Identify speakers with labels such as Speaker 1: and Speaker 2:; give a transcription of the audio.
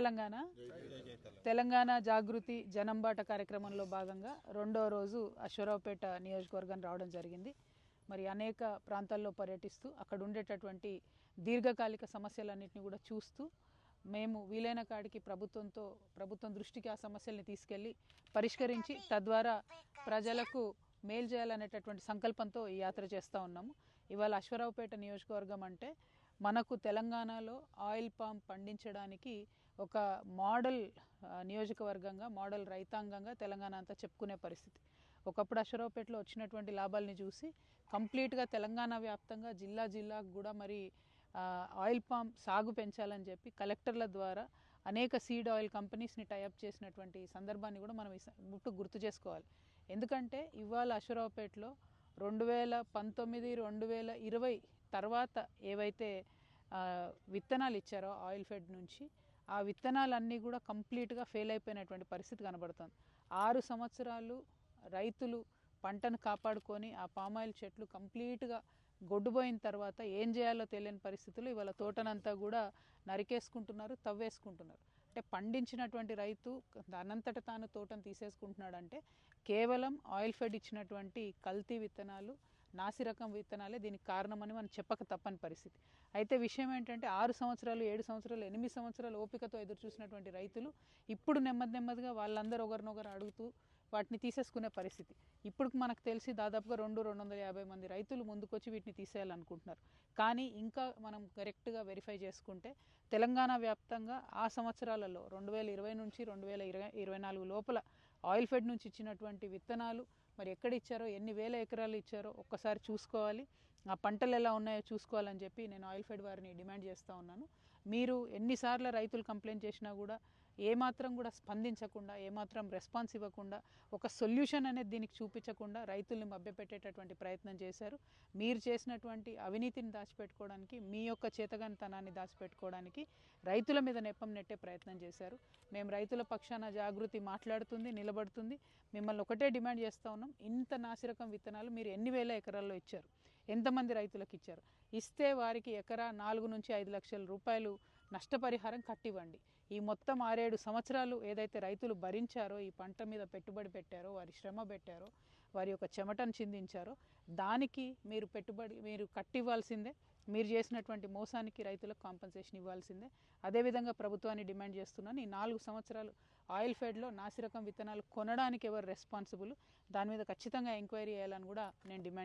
Speaker 1: తెలంగాణ? తెలంగాణ జాగృతి జనంబాట కార్యక్రమంలో భాగంగా రెండో రోజు అశ్వరావుపేట నియోజకవర్గం రావడం జరిగింది. మరి అనేక ప్రాంతాల్లో పర్యటిస్తూ అక్కడ ఉండేటటువంటి దీర్ఘకాలిక సమస్యలన్నింటినీ కూడా చూస్తూ మేము వీలైన కాడికి ప్రభుత్వంతో ప్రభుత్వం దృష్టికి ఆ సమస్యల్ని తీసుకెళ్ళి పరిష్కరించి తద్వారా ప్రజలకు మేలు చేయాలనేటటువంటి సంకల్పంతో ఈ యాత్ర చేస్తూ ఉన్నాము. ఇవాళ అశ్వరావుపేట నియోజకవర్గం అంటే మనకు తెలంగాణలో ఆయిల్ పామ్ పండించడానికి ఒక మోడల్ నియోజకవర్గంగా మోడల్ రైతాంగంగా తెలంగాణ అంతా చెప్పుకునే పరిస్థితి. ఒకప్పుడు అశ్వరావుపేటలో వచ్చినటువంటి లాభాలని చూసి కంప్లీట్గా తెలంగాణ వ్యాప్తంగా జిల్లా జిల్లాకు కూడా మరి ఆయిల్ పామ్ సాగు పెంచాలని చెప్పి కలెక్టర్ల ద్వారా అనేక సీడ్ ఆయిల్ కంపెనీస్ని టైఅప్ చేసినటువంటి సందర్భాన్ని కూడా మనం ముట్టు గుర్తు చేసుకోవాలి. ఎందుకంటే ఇవాళ అశ్వరావుపేటలో రెండు వేల పంతొమ్మిది రెండు వేల ఇరవై తర్వాత ఏవైతే విత్తనాలు ఇచ్చారో ఆయిల్ ఫెడ్ నుంచి ఆ విత్తనాలన్నీ కూడా కంప్లీట్గా ఫెయిల్ అయిపోయినటువంటి పరిస్థితి కనబడుతుంది. ఆరు సంవత్సరాలు రైతులు పంటను కాపాడుకొని ఆ పామాయిల్ చెట్లు కంప్లీట్గా గొడ్డుపోయిన తర్వాత ఏం చేయాలో తెలియని పరిస్థితులు ఇవాళ తోటనంతా కూడా నరికేసుకుంటున్నారు తవ్వేసుకుంటున్నారు. అంటే పండించినటువంటి రైతు దానంతట తాను తోటను తీసేసుకుంటున్నాడంటే కేవలం ఆయిల్ ఫెడ్ ఇచ్చినటువంటి కల్తీ విత్తనాలు నాసి రకం విత్తనాలే దీనికి కారణమని మనం చెప్పక తప్పని పరిస్థితి. అయితే విషయం ఏంటంటే ఆరు సంవత్సరాలు ఏడు సంవత్సరాలు ఎనిమిది సంవత్సరాలు ఓపికతో ఎదురు చూసినటువంటి రైతులు ఇప్పుడు నెమ్మది నెమ్మదిగా వాళ్ళందరూ ఒకరినొకరు అడుగుతూ వాటిని తీసేసుకునే పరిస్థితి. ఇప్పుడు మనకు తెలిసి దాదాపుగా రెండు రెండు వందల యాభై మంది రైతులు ముందుకొచ్చి వీటిని తీసేయాలనుకుంటున్నారు. కానీ ఇంకా మనం కరెక్ట్గా వెరిఫై చేసుకుంటే తెలంగాణ వ్యాప్తంగా ఆ సంవత్సరాలలో రెండు వేల ఇరవై నుంచి రెండు వేల ఇరవై ఇరవై నాలుగు లోపల ఆయిల్ ఫెడ్ నుంచి ఇచ్చినటువంటి విత్తనాలు మరి ఎక్కడ ఇచ్చారో ఎన్ని వేల ఎకరాలు ఇచ్చారో ఒక్కసారి చూసుకోవాలి. ఆ పంటలు ఎలా ఉన్నాయో చూసుకోవాలని చెప్పి నేను ఆయిల్ ఫెడ్ వారిని డిమాండ్ చేస్తూ ఉన్నాను. మీరు ఎన్నిసార్లు రైతులు కంప్లైంట్ చేసినా కూడా ఏమాత్రం కూడా స్పందించకుండా ఏమాత్రం రెస్పాన్స్ ఇవ్వకుండా ఒక సొల్యూషన్ అనేది దీనికి చూపించకుండా రైతుల్ని మభ్యపెట్టేటటువంటి ప్రయత్నం చేశారు. మీరు చేసినటువంటి అవినీతిని దాచిపెట్టుకోవడానికి మీ యొక్క చేతగానితనాన్ని దాచిపెట్టుకోవడానికి రైతుల మీద నెప్పం నెట్టే ప్రయత్నం చేశారు. మేము రైతుల పక్షాన జాగృతి మాట్లాడుతుంది నిలబడుతుంది. మిమ్మల్ని ఒకటే డిమాండ్ చేస్తూ ఉన్నాం. ఇంత నాసిరకం విత్తనాలు మీరు ఎన్ని వేల ఎకరాల్లో ఇచ్చారు? ఎంతమంది రైతులకు ఇచ్చారు? ఇస్తే వారికి ఎకరా నాలుగు నుంచి ఐదు లక్షల రూపాయలు నష్టపరిహారం కట్టివ్వండి. ఈ మొత్తం ఆరేడు సంవత్సరాలు ఏదైతే రైతులు భరించారో ఈ పంట మీద పెట్టుబడి పెట్టారో వారి శ్రమ పెట్టారో వారి యొక్క చెమటను చిందించారో దానికి మీరు పెట్టుబడి మీరు కట్టివ్వాల్సిందే మీరు చేసినటువంటి మోసానికి రైతులకు కాంపన్సేషన్ ఇవ్వాల్సిందే. అదేవిధంగా ప్రభుత్వాన్ని డిమాండ్ చేస్తున్నాను. ఈ నాలుగు సంవత్సరాలు ఆయిల్ ఫెడ్లో నాసిరకం విత్తనాలు కొనడానికి ఎవరు రెస్పాన్సిబుల్? దాని మీద ఖచ్చితంగా ఎంక్వైరీ చేయాలని కూడా నేను డిమాండ్